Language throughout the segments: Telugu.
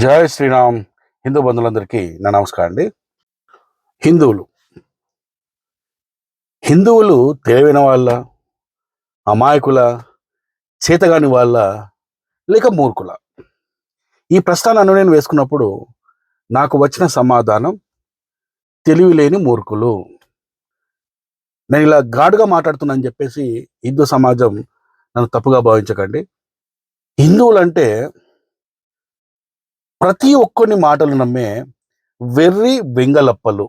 జై శ్రీరామ్. హిందూ బంధువులందరికీ నా నమస్కారం అండి. హిందువులు. హిందువులు తెలివైన వాళ్ళ అమాయకుల చేతగాని వాళ్ళ లేక మూర్ఖుల. ఈ ప్రశ్న నేను వేసుకున్నప్పుడు నాకు వచ్చిన సమాధానం తెలివి లేని మూర్ఖులు. నేను ఇలా ఘాటుగా మాట్లాడుతున్నానని చెప్పేసి హిందూ సమాజం నన్ను తప్పుగా భావించకండి. హిందువులంటే ప్రతి ఒక్కరిని మాటలు నమ్మే వెర్రి వెంగలప్పలు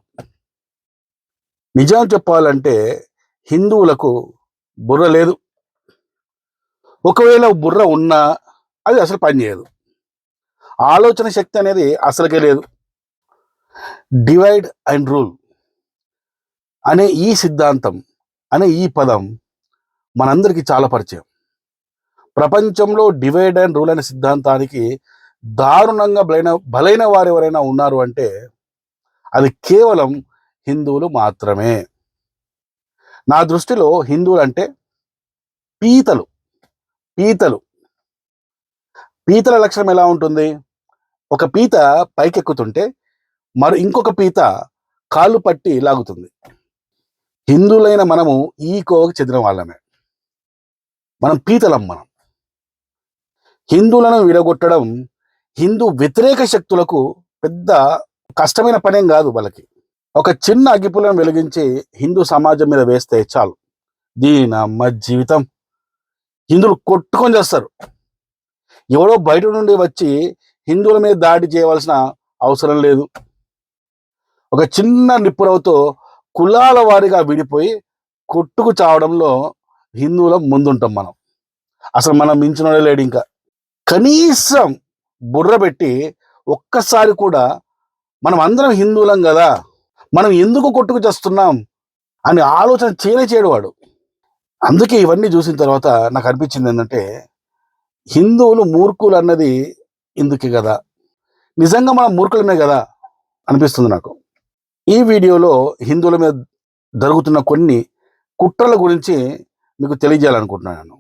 నిజం చెప్పాలంటే హిందువులకు బుర్ర లేదు. ఒకవేళ బుర్ర ఉన్నా అది అసలు పనిచేయదు ఆలోచన శక్తి అనేది అసలుకే లేదు. డివైడ్ అండ్ రూల్ అనే ఈ సిద్ధాంతం అనే ఈ పదం మనందరికీ చాలా పరిచయం. ప్రపంచంలో డివైడ్ అండ్ రూల్ అనే సిద్ధాంతానికి దారుణంగా బలైన బలైన వారు ఎవరైనా ఉన్నారు అంటే అది కేవలం హిందువులు మాత్రమే. నా దృష్టిలో హిందువులు అంటే పీతలు పీతలు. పీతల లక్షణం ఎలా ఉంటుంది? ఒక పీత పైకెక్కుతుంటే మరి ఇంకొక పీత కాళ్ళు పట్టి లాగుతుంది. హిందువులైన మనము ఈ కోవకు చెందిన వాళ్ళమే. మనం పీతలం మనం. హిందువులను విడగొట్టడం హిందూ వ్యతిరేక శక్తులకు పెద్ద కష్టమైన పనేం కాదు వాళ్ళకి. ఒక చిన్న అగ్గిపులను వెలిగించి హిందూ సమాజం మీద వేస్తే చాలు. దీని అమ్మ జీవితం. హిందువులు కొట్టుకొని చేస్తారు. ఎవడో బయట నుండి వచ్చి హిందువుల మీద దాడి చేయవలసిన అవసరం లేదు. ఒక చిన్న నిప్పురవుతో కులాల వారిగా విడిపోయి కొట్టుకు చావడంలో హిందువుల ముందుంటాం మనం. అసలు మనం మించిన లేడు ఇంకా. కనీసం బుర్ర పెట్టి ఒక్కసారి కూడా మనం అందరం హిందువులం కదా మనం ఎందుకు కొట్టుకు చేస్తున్నాం అని ఆలోచన చేయనే చేయడవాడు అందుకే ఇవన్నీ చూసిన తర్వాత నాకు అనిపించింది ఏంటంటే హిందువులు మూర్ఖులు అన్నది ఇందుకే కదా. నిజంగా మనం మూర్ఖులమే కదా అనిపిస్తుంది నాకు. ఈ వీడియోలో హిందువుల మీద జరుగుతున్న కొన్ని కుట్రల గురించి మీకు తెలియజేయాలనుకుంటున్నాను.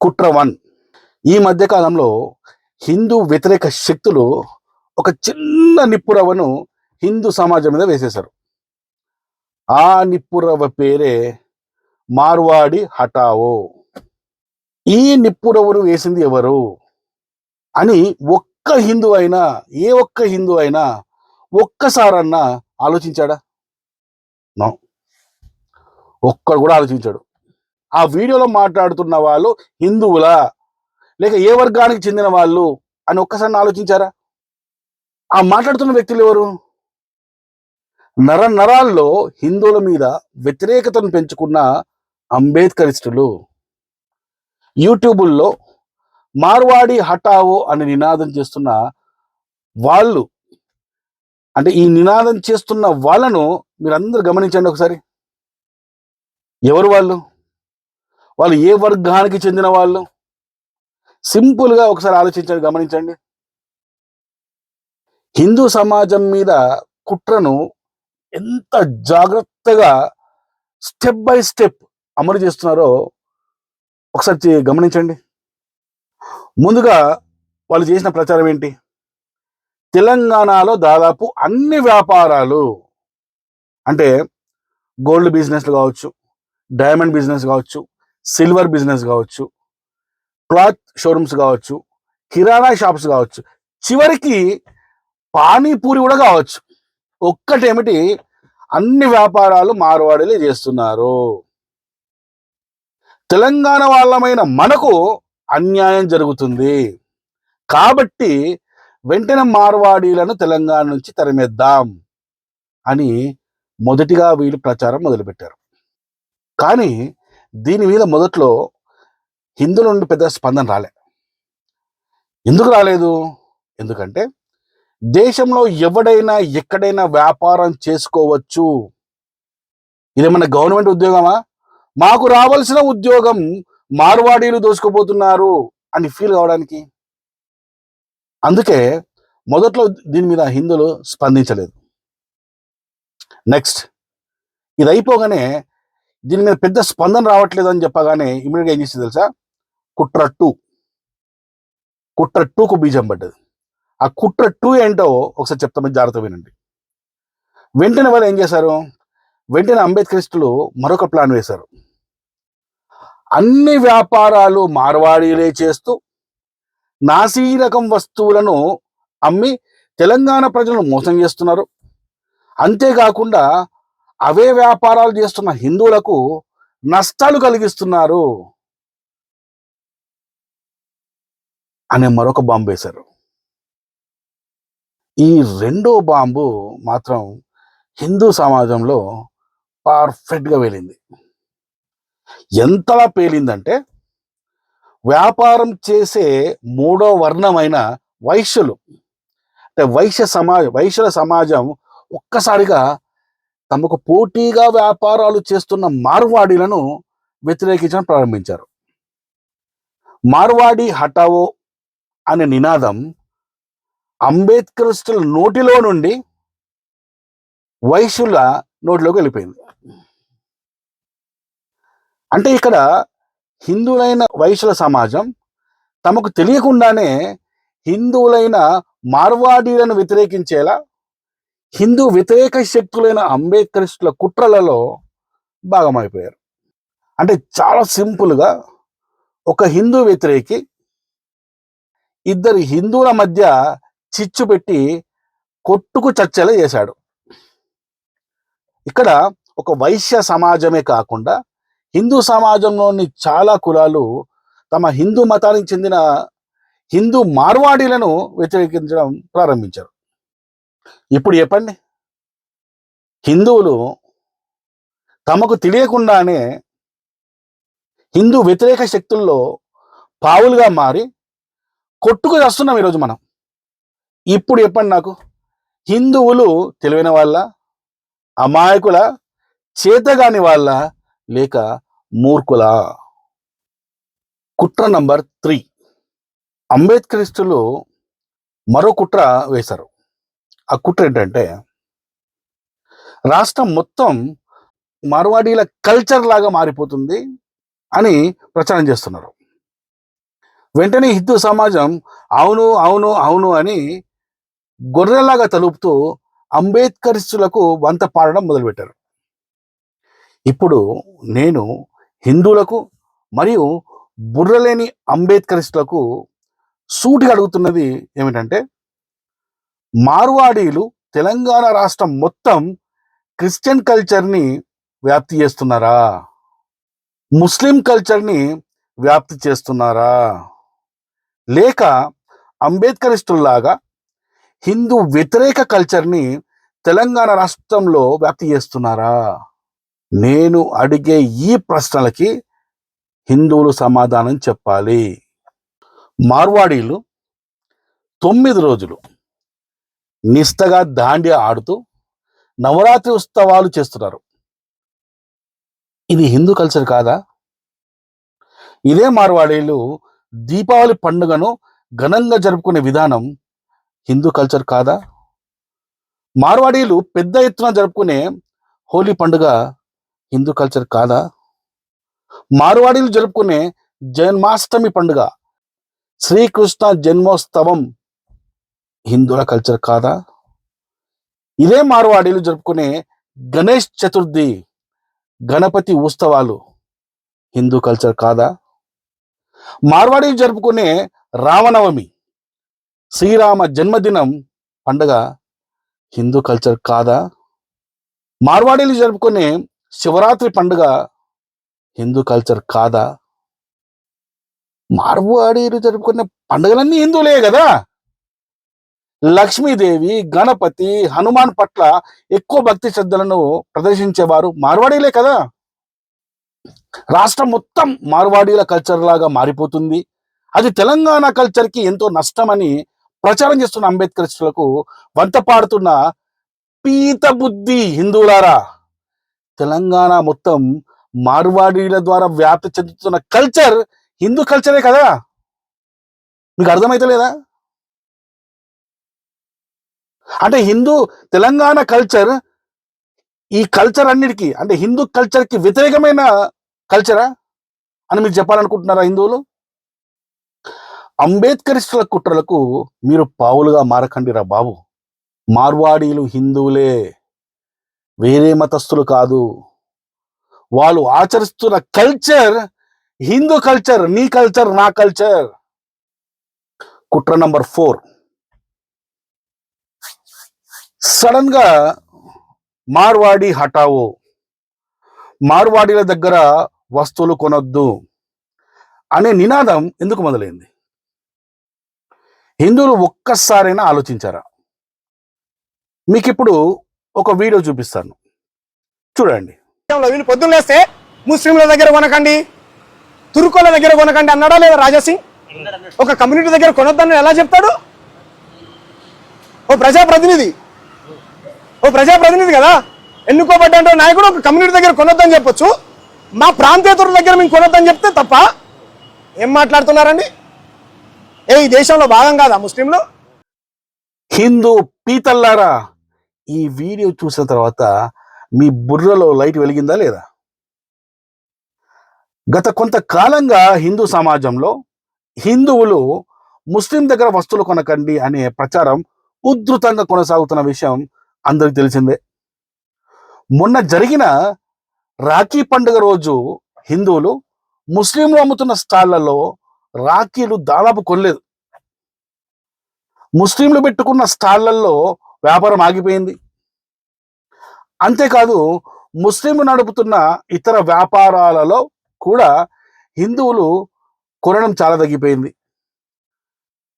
కుట్ర వన్. ఈ మధ్యకాలంలో హిందూ వ్యతిరేక శక్తులు ఒక చిన్న నిప్పురవ్వను హిందూ సమాజం మీద వేసేశారు. ఆ నిప్పురవ్వ పేరే మార్వాడి హఠావో. ఈ నిప్పురవ్వను వేసింది ఎవరు? అని ఒక్క హిందూ అయినా ఏ ఒక్క హిందూ అయినా ఒక్కసారన్నా ఆలోచించాడా? నో. ఒక్కడు కూడా ఆలోచించాడు. ఆ వీడియోలో మాట్లాడుతున్న వాళ్ళు హిందువులా? లేక ఏ వర్గానికి చెందిన వాళ్ళు అని ఒక్కసారి ఆలోచించారా? ఆ మాట్లాడుతున్న వ్యక్తులు ఎవరు? నర నరాల్లో హిందువుల మీద వ్యతిరేకతను పెంచుకున్న అంబేద్కరిస్టులు. యూట్యూబుల్లో మార్వాడి హఠావో అని నినాదం చేస్తున్న వాళ్ళు. అంటే ఈ నినాదం చేస్తున్న వాళ్ళను మీరందరూ గమనించండి ఒకసారి. ఎవరు వాళ్ళు? వాళ్ళు ఏ వర్గానికి చెందిన వాళ్ళు? సింపుల్గా ఒకసారి ఆలోచించండి గమనించండి. హిందూ సమాజం మీద కుట్రను ఎంత జాగ్రత్తగా స్టెప్ బై స్టెప్ అమలు చేస్తున్నారో ఒకసారి గమనించండి. ముందుగా వాళ్ళు చేసిన ప్రచారం ఏంటి? తెలంగాణలో దాదాపు అన్ని వ్యాపారాలు అంటే గోల్డ్ బిజినెస్లు కావచ్చు డైమండ్ బిజినెస్ కావచ్చు సిల్వర్ బిజినెస్ కావచ్చు క్లాత్ షోరూమ్స్ కావచ్చు కిరాణా షాప్స్ కావచ్చు చివరికి పానీపూరి కూడా కావచ్చు. ఒక్కటేమిటి? అన్ని వ్యాపారాలు మార్వాడీలే చేస్తున్నారు. తెలంగాణ వాళ్ళమైన మనకు అన్యాయం జరుగుతుంది. కాబట్టి వెంటనే మార్వాడీలను తెలంగాణ నుంచి తరిమేద్దాం అని మొదటిగా వీళ్ళు ప్రచారం మొదలుపెట్టారు. కానీ దీని మీద మొదట్లో హిందువుల నుండి పెద్ద స్పందన రాలే. ఎందుకు రాలేదు? ఎందుకంటే దేశంలో ఎవడైనా ఎక్కడైనా వ్యాపారం చేసుకోవచ్చు. ఇదేమన్నా గవర్నమెంట్ ఉద్యోగమా? మాకు రావాల్సిన ఉద్యోగం మార్వాడీలు దోసుకోబోతున్నారు అని ఫీల్ కావడానికి. అందుకే మొదట్లో దీని మీద హిందువులు స్పందించలేదు. నెక్స్ట్ ఇది అయిపోగానే దీని మీద పెద్ద స్పందన రావట్లేదు అని చెప్పగానే ఇమీడియట్గా ఏం చేసింది తెలుసా? కుట్ర టూ కుట్ర టూకు బీజం పడ్డది. ఆ కుట్ర టూ ఏంటో ఒకసారి చెప్తామని జాగ్రత్త వినండి. వెంటనే వాళ్ళు ఏం చేశారు? వెంటనే అంబేద్కరిస్టులు మరొక ప్లాన్ వేశారు. అన్ని వ్యాపారాలు మార్వాడీలే చేస్తూ నాసీ రకం వస్తువులను అమ్మి తెలంగాణ ప్రజలను మోసం చేస్తున్నారు. అంతేకాకుండా అవే వ్యాపారాలు చేస్తున్న హిందువులకు నష్టాలు కలిగిస్తున్నారు. అనే మరొక బాంబు వేశారు. ఈ రెండో బాంబు మాత్రం హిందూ సమాజంలో పర్ఫెక్ట్గా పేలింది. ఎంతలా పేలిందంటే వ్యాపారం చేసే మూడో వర్ణమైన వైశ్యులు అంటే వైశ్య సమాజ వైశ్యుల సమాజం ఒక్కసారిగా తమకు పోటీగా వ్యాపారాలు చేస్తున్న మార్వాడీలను వ్యతిరేకించడం ప్రారంభించారు. మార్వాడి హటావో అనే నినాదం అంబేద్కరిస్టుల నోటిలో నుండి వైశ్యుల నోటిలోకి వెళ్ళిపోయింది. అంటే ఇక్కడ హిందువులైన వైశ్యుల సమాజం తమకు తెలియకుండానే హిందువులైన మార్వాడీలను వ్యతిరేకించేలా హిందూ వ్యతిరేక శక్తులైన అంబేద్కరిస్టుల కుట్రలలో భాగమైపోయారు. అంటే చాలా సింపుల్గా ఒక హిందూ వ్యతిరేకి ఇద్దరు హిందువుల మధ్య చిచ్చు పెట్టి కొట్టుకు చచ్చేలా చేశాడు. ఇక్కడ ఒక వైశ్య సమాజమే కాకుండా హిందూ సమాజంలోని చాలా కులాలు తమ హిందూ మతానికి చెందిన హిందూ మార్వాడీలను వ్యతిరేకించడం ప్రారంభించారు. ఇప్పుడు చెప్పండి. హిందువులు తమకు తెలియకుండానే హిందూ వ్యతిరేక శక్తుల్లో పావులుగా మారి కొట్టుకు వస్తున్నాం ఈరోజు మనం. ఇప్పుడు చెప్పండి నాకు. హిందువులు తెలివైన వాళ్ళ అమాయకుల చేతగాని వాళ్ళ లేక మూర్ఖుల. కుట్ర నంబర్ త్రీ. అంబేద్కరిస్టులు మరో కుట్ర వేశారు. ఆ కుట్ర ఏంటంటే రాష్ట్రం మొత్తం మార్వాడీల కల్చర్ లాగా మారిపోతుంది అని ప్రచారం చేస్తున్నారు. వెంటనే హిందూ సమాజం అవును అవును అవును అని గొర్రెలాగా తలుపుతూ అంబేద్కరిస్టులకు వంత పాడడం మొదలుపెట్టారు. ఇప్పుడు నేను హిందువులకు మరియు బుర్రలేని అంబేద్కరిస్టులకు సూటిగా అడుగుతున్నది ఏమిటంటే మార్వాడీలు తెలంగాణ రాష్ట్రం మొత్తం క్రిస్టియన్ కల్చర్ని వ్యాప్తి చేస్తున్నారా? ముస్లిం కల్చర్ని వ్యాప్తి చేస్తున్నారా? లేక అంబేద్కరిస్టుల్లాగా హిందూ వ్యతిరేక కల్చర్ని తెలంగాణ రాష్ట్రంలో వ్యాప్తి చేస్తున్నారా? నేను అడిగే ఈ ప్రశ్నలకి హిందువులు సమాధానం చెప్పాలి. మార్వాడీలు తొమ్మిది రోజులు నిష్టగా దాండియా ఆడుతూ నవరాత్రి ఉత్సవాలు చేస్తున్నారు. ఇది హిందూ కల్చర్ కాదా? ఇదే మార్వాడీలు దీపావళి పండుగను ఘనంగా జరుపుకునే విధానం హిందూ కల్చర్ కాదా? మార్వాడీలు పెద్ద ఎత్తున జరుపుకునే హోలీ పండుగ హిందూ కల్చర్ కాదా? మార్వాడీలు జరుపుకునే జన్మాష్టమి పండుగ శ్రీకృష్ణ జన్మోత్సవం హిందువుల కల్చర్ కాదా? ఇదే మార్వాడీలు జరుపుకునే గణేష్ చతుర్థి గణపతి ఉత్సవాలు హిందూ కల్చర్ కాదా? మార్వాడి జరుపుకునే రామనవమి శ్రీరామ జన్మదినం పండుగ హిందూ కల్చర్ కాదా? మార్వాడీలు జరుపుకునే శివరాత్రి పండుగ హిందూ కల్చర్ కాదా? మార్వాడీలు జరుపుకునే పండుగలన్నీ హిందువులే కదా? లక్ష్మీదేవి గణపతి హనుమాన్ పట్ల ఎక్కువ భక్తి శ్రద్ధలను ప్రదర్శించేవారు మార్వాడీలే కదా? రాష్ట్రం మొత్తం మార్వాడీల కల్చర్ లాగా మారిపోతుంది. అది తెలంగాణ కల్చర్కి ఎంతో నష్టమని ప్రచారం చేస్తున్న అంబేద్కరిస్టులకు వంత పాడుతున్న పీత బుద్ధి హిందువులారా తెలంగాణ మొత్తం మార్వాడీల ద్వారా వ్యాప్తి చెందుతున్న కల్చర్ హిందూ కల్చరే కదా? మీకు అర్థమైతే లేదా? అంటే హిందూ తెలంగాణ కల్చర్ ఈ కల్చర్ అన్నిటికీ అంటే హిందూ కల్చర్కి వ్యతిరేకమైన కల్చరా? అని మీరు చెప్పాలనుకుంటున్నారా హిందువులు? అంబేద్కరిస్టుల కుట్రలకు మీరు పావులుగా మారకండిరా బాబు. మార్వాడీలు హిందువులే. వేరే మతస్థులు కాదు. వాళ్ళు ఆచరిస్తున్న కల్చర్ హిందూ కల్చర్ నీ కల్చర్ నా కల్చర్. కుట్ర నంబర్ ఫోర్. సడన్గా మార్వాడి హటావో మార్వాడీల దగ్గర వస్తువులు కొనొద్దు అనే నినాదం ఎందుకు మొదలైంది? హిందువులు ఒక్కసారైనా ఆలోచించారా? మీకు ఇప్పుడు ఒక వీడియో చూపిస్తాను. చూడండి. పొద్దున్నేస్తే వీళ్ళు పొద్దున్న లేస్తే ముస్లింల దగ్గర కొనకండి తుర్కోల దగ్గర కొనకండి అన్నాడా లేదా రాజాసింగ్? ఒక కమ్యూనిటీ దగ్గర కొనొద్దని ఎలా చెప్తాడు? ఓ ప్రజాప్రతినిధి. ఓ ప్రజాప్రతినిధి కదా? ఎన్నుకోబడ్డ నాయకుడు ఒక కమ్యూనిటీ దగ్గర కొనొద్దని చెప్పొచ్చు. మా ప్రాంతేతరుల దగ్గర మేము కొనొద్దని చెప్తే తప్ప ఏం మాట్లాడుతున్నారండి? ఏ ఈ దేశంలో భాగం కాదా ముస్లింలు? హిందూ పీతల్లారా ఈ వీడియో చూసిన తర్వాత మీ బుర్రలో లైట్ వెలిగిందా లేదా? గత కొంతకాలంగా హిందూ సమాజంలో హిందువులు ముస్లిం దగ్గర వస్తువులు కొనకండి అనే ప్రచారం ఉధృతంగా కొనసాగుతున్న విషయం అందరికి తెలిసిందే. మొన్న జరిగిన రాఖీ పండుగ రోజు హిందువులు ముస్లింలు అమ్ముతున్న స్టాళ్ళలో రాఖీలు దాదాపు కొనలేదు. ముస్లింలు పెట్టుకున్న స్టాళ్ళలో వ్యాపారం ఆగిపోయింది. అంతేకాదు ముస్లింలు నడుపుతున్న ఇతర వ్యాపారాలలో కూడా హిందువులు కొనడం చాలా తగ్గిపోయింది.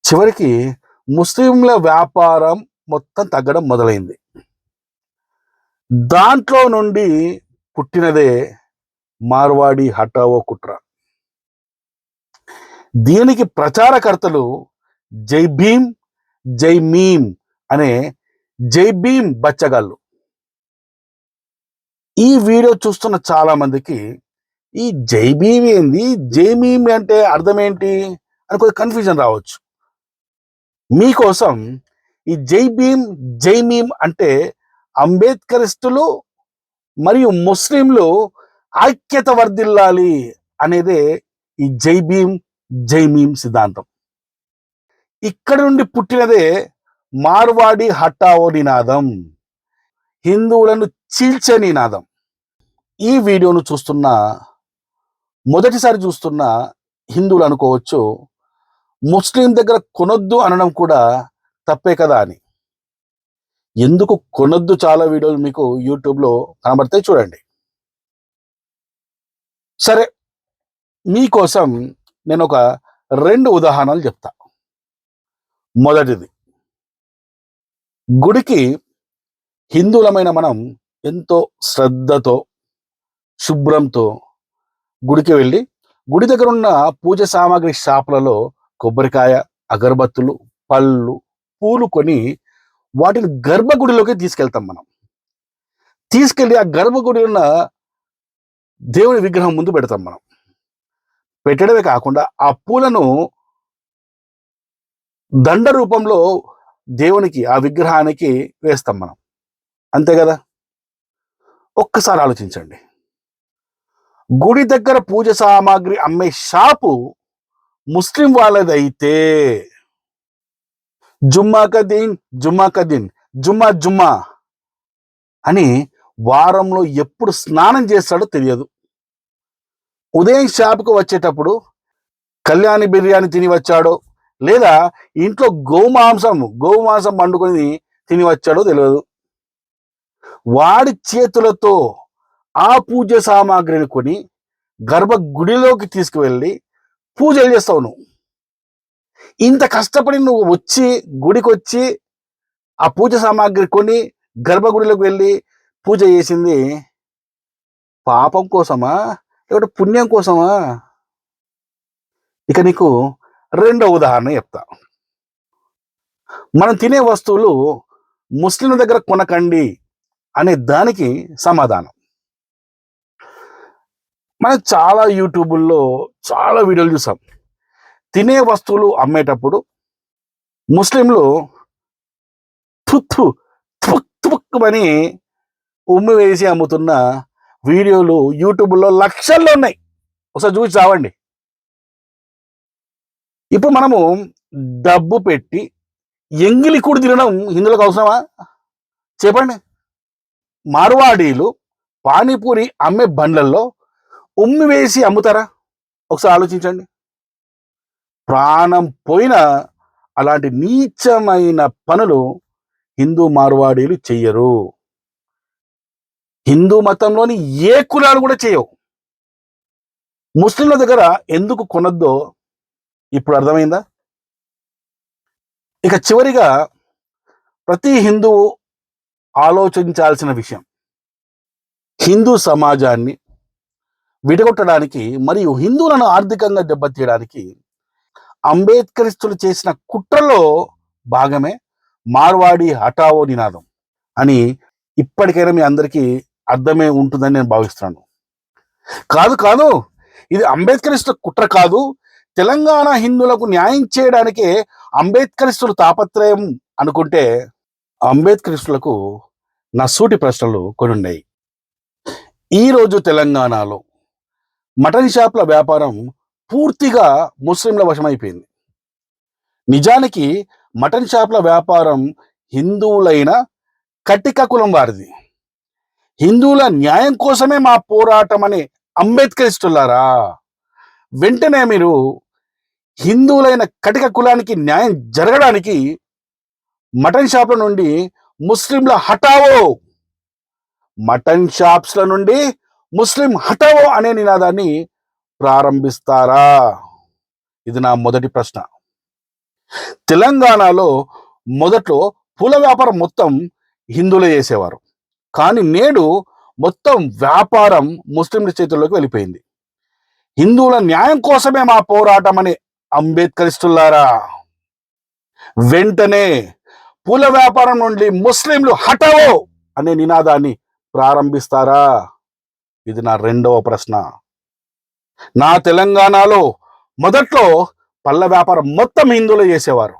చివరికి ముస్లింల వ్యాపారం మొత్తం తగ్గడం మొదలైంది. దాంట్లో నుండి పుట్టినదే మార్వాడి హటావో కుట్ర. దీనికి ప్రచారకర్తలు జై భీమ్ జై మీమ్ అనే జై భీమ్ బచ్చగాళ్ళు. ఈ వీడియో చూస్తున్న చాలా మందికి ఈ జై భీమ్ ఏంది జై మీమ్ అంటే అర్థం ఏంటి అని కొద్ది కన్ఫ్యూజన్ రావచ్చు. మీకోసం ఈ జై భీమ్ జై మీమ్ అంటే అంబేద్కరిస్టులు మరియు ముస్లింలు ఐక్యత వర్ధిల్లాలి అనేదే ఈ జై భీమ్ జై మీమ్ సిద్ధాంతం. ఇక్కడ నుండి పుట్టినదే మార్వాడి హఠావో నినాదం. హిందువులను చీల్చే నినాదం. ఈ వీడియోను చూస్తున్న మొదటిసారి చూస్తున్న హిందువులు అనుకోవచ్చు ముస్లిం దగ్గర కొనొద్దు అనడం కూడా తప్పే కదా అని. ఎందుకు కొనొద్దు చాలా వీడియోలు మీకు యూట్యూబ్లో కనబడతాయి చూడండి. సరే మీకోసం నేను ఒక రెండు ఉదాహరణలు చెప్తా. మొదటిది గుడికి హిందువులమైన మనం ఎంతో శ్రద్ధతో శుభ్రంతో గుడికి వెళ్ళి గుడి దగ్గర ఉన్న పూజ సామాగ్రి షాపులలో కొబ్బరికాయ అగరబత్తులు పళ్ళు పూలు కొని వాటిని గర్భగుడిలోకి తీసుకెళ్తాం మనం. తీసుకెళ్ళి ఆ గర్భగుడి ఉన్న దేవుని విగ్రహం ముందు పెడతాం మనం. పెట్టడమే కాకుండా ఆ పూలను దండ రూపంలో దేవునికి ఆ విగ్రహానికి వేస్తాం మనం. అంతే కదా? ఒక్కసారి ఆలోచించండి. గుడి దగ్గర పూజ సామాగ్రి అమ్మే షాపు ముస్లిం వాళ్ళదైతే జుమ్మా కదీన్ జుమ్మా కదీన్ జుమ్మా జుమ్మా అని వారంలో ఎప్పుడు స్నానం చేస్తాడో తెలియదు. ఉదయం షాపుకు వచ్చేటప్పుడు కళ్యాణి బిర్యానీ తిని వచ్చాడో లేదా ఇంట్లో గోమాంసం గోమాంసం వండుకొని తిని వచ్చాడో తెలియదు. వాడి చేతులతో ఆ పూజ సామాగ్రిని కొని గర్భ గుడిలోకి తీసుకువెళ్ళి పూజలు చేస్తావు నువ్వు. ఇంత కష్టపడి నువ్వు వచ్చి గుడికి వచ్చి ఆ పూజ సామాగ్రి కొని గర్భగుడిలోకి వెళ్ళి పూజ చేసింది పాపం కోసమా? లేకపోతే పుణ్యం కోసమా? ఇక నీకు రెండో ఉదాహరణ చెప్తా. మనం తినే వస్తువులు ముస్లింల దగ్గర కొనకండి అనే దానికి సమాధానం. మనం చాలా యూట్యూబుల్లో చాలా వీడియోలు చూసాం. తినే వస్తువులు అమ్మేటప్పుడు ముస్లింలు తుత్తు తుక్కుమని ఉమ్మి వేసి అమ్ముతున్న వీడియోలు యూట్యూబ్లో లక్షల్లో ఉన్నాయి. ఒకసారి చూసి చావండి ఇప్పుడు మనము డబ్బు పెట్టి ఎంగిలి కూడి తినడం హిందువులకు అవసరమా? చెప్పండి. మార్వాడీలు పానీపూరి అమ్మే బండ్లల్లో ఉమ్మి వేసి అమ్ముతారా? ఒకసారి ఆలోచించండి. ప్రాణం పోయిన అలాంటి నీచమైన పనులు హిందూ మార్వాడీలు చెయ్యరు. హిందూ మతంలోని ఏ కులాలు కూడా చేయవు. ముస్లింల దగ్గర ఎందుకు కొనొద్దో ఇప్పుడు అర్థమైందా? ఇక చివరిగా ప్రతి హిందువు ఆలోచించాల్సిన విషయం. హిందూ సమాజాన్ని విడగొట్టడానికి మరియు హిందువులను ఆర్థికంగా దెబ్బతీయడానికి అంబేద్కరిస్తులు చేసిన కుట్రలో భాగమే మార్వాడి హఠావో నినాదం అని ఇప్పటికైనా మీ అందరికీ అర్థమే ఉంటుందని నేను భావిస్తున్నాను. కాదు కాదు. ఇది అంబేద్కరిస్తుల కుట్ర కాదు. తెలంగాణ హిందువులకు న్యాయం చేయడానికే అంబేద్కరిస్తుల తాపత్రయం అనుకుంటే అంబేద్కరిస్తులకు నా సూటి ప్రశ్నలు కొన్ని ఉన్నాయి. ఈరోజు తెలంగాణలో మటన్ షాప్ల వ్యాపారం పూర్తిగా ముస్లింల వశమైపోయింది. నిజానికి మటన్ షాప్ల వ్యాపారం హిందువులైన కటిక కులం వారిది. హిందువుల న్యాయం కోసమే మా పోరాటం అని అంబేద్కరిస్తున్నారా వెంటనే మీరు హిందువులైన కటిక కులానికి న్యాయం జరగడానికి మటన్ షాప్ల నుండి ముస్లింల హటావో మటన్ షాప్స్ల నుండి ముస్లిం హటావో అనే నినాదాన్ని ప్రారంభిస్తారా? ఇది నా మొదటి ప్రశ్న. తెలంగాణలో మొదట్లో పూల వ్యాపారం మొత్తం హిందువులే చేసేవారు. కానీ నేడు మొత్తం వ్యాపారం ముస్లింల చేతుల్లోకి వెళ్ళిపోయింది. హిందువుల న్యాయం కోసమే మా పోరాటం అని అంబేద్కరిస్తున్నారా? వెంటనే పూల వ్యాపారం నుండి ముస్లింలు హటవో అనే నినాదాన్ని ప్రారంభిస్తారా? ఇది నా రెండవ ప్రశ్న. నా తెలంగాణలో మొదట్లో పళ్ళ వ్యాపారం మొత్తం హిందువులే చేసేవారు.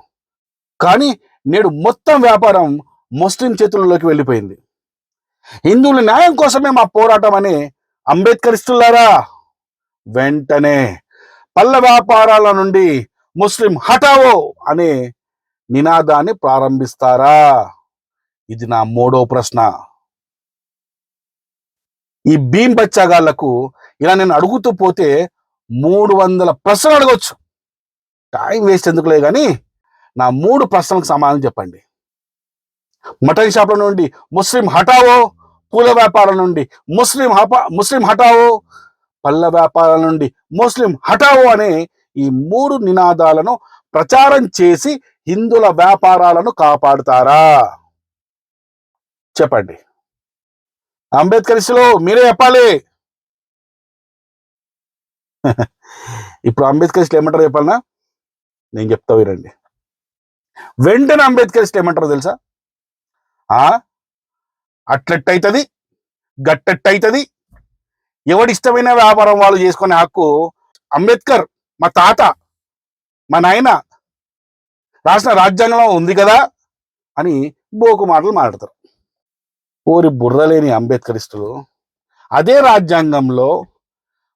కానీ నేడు మొత్తం వ్యాపారం ముస్లిం చేతుల్లోకి వెళ్ళిపోయింది. హిందువుల న్యాయం కోసమే మా పోరాటం అని అంబేద్కరిస్తున్నారా? వెంటనే పళ్ళ వ్యాపారాల నుండి ముస్లిం హటావో అనే నినాదాన్ని ప్రారంభిస్తారా? ఇది నా మూడో ప్రశ్న. ఈ భీం బచ్చాగాళ్ళకు ఇలా నేను అడుగుతూ పోతే మూడు వందల ప్రశ్నలు అడగవచ్చు టైం వేస్ట్ ఎందుకులే కానీ నా మూడు ప్రశ్నలకు సమాధానం చెప్పండి. మటన్ షాప్ల నుండి ముస్లిం హటావో పూల వ్యాపారం నుండి ముస్లిం హపా ముస్లిం హటావో పళ్ళ వ్యాపారం నుండి ముస్లిం హటావో అనే ఈ మూడు నినాదాలను ప్రచారం చేసి హిందువుల వ్యాపారాలను కాపాడుతారా? చెప్పండి. అంబేద్కరిస్టులు మీరే చెప్పాలి. ఇప్పుడు అంబేద్కర్ ఇష్టం ఏమంటారు చెప్పాలనా? నేను చెప్తా వినండి. వెంటనే అంబేద్కర్ అంబేద్కరిస్టులు ఏమంటారు తెలుసా? ఆ? అట్లెట్టయితుంది గట్టెట్టయితుంది. ఎవడిష్టమైన వ్యాపారం వాళ్ళు చేసుకునే హక్కు అంబేద్కర్ మా తాత మా నాయన రాసిన రాజ్యాంగంలో ఉంది కదా అని బోకు మాటలు మాట్లాడతారు. ఓరి బుర్రలేని అంబేద్కరిస్తులు అదే రాజ్యాంగంలో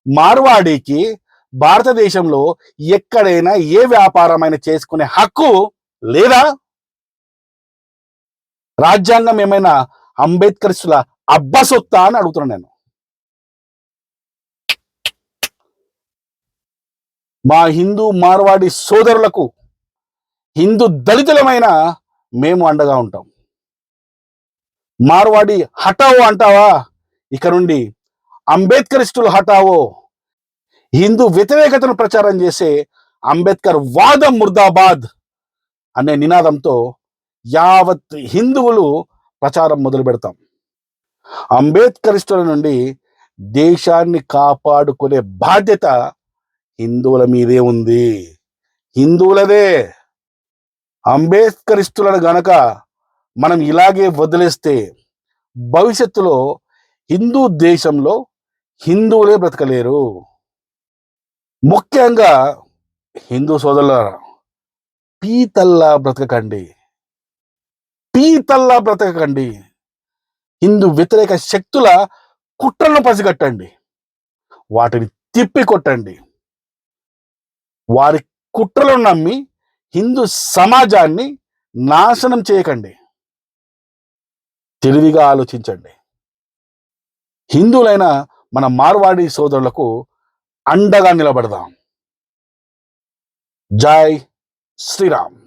మార్వాడికి భారతదేశంలో ఎక్కడైనా ఏ వ్యాపారమైనా చేసుకునే హక్కు లేదా? రాజ్యాంగం ఏమైనా అంబేద్కర్స్ల అబ్బసొత్తా అని అడుగుతున్నాను నేను. మా హిందూ మార్వాడి సోదరులకు హిందూ దళితులమైన మేము అండగా ఉంటాం. మార్వాడి హటావో అంటావా? ఇక నుండి అంబేద్కరిస్టులు హటావో హిందూ వ్యతిరేకతను ప్రచారం చేసే అంబేద్కర్ వాదం ముర్దాబాద్ అనే నినాదంతో యావత్ హిందువులు ప్రచారం మొదలు పెడతాం. అంబేద్కరిస్టుల నుండి దేశాన్ని కాపాడుకునే బాధ్యత హిందువుల మీదే ఉంది. హిందువులదే. అంబేద్కరిస్తులను గనక మనం ఇలాగే వదిలేస్తే భవిష్యత్తులో హిందూ దేశంలో హిందువులే బ్రతకలేరు. ముఖ్యంగా హిందూ సోదరుల పీతల్లా బ్రతకకండి. పీతల్లా బ్రతకకండి. హిందూ వ్యతిరేక శక్తుల కుట్రలను పసిగట్టండి. వాటిని తిప్పి కొట్టండి వారి కుట్రలను నమ్మి హిందూ సమాజాన్ని నాశనం చేయకండి. తెలివిగా ఆలోచించండి. హిందువులైన మన మార్వాడి సోదరులకు అండగా నిలబడదాం. జై శ్రీరామ్.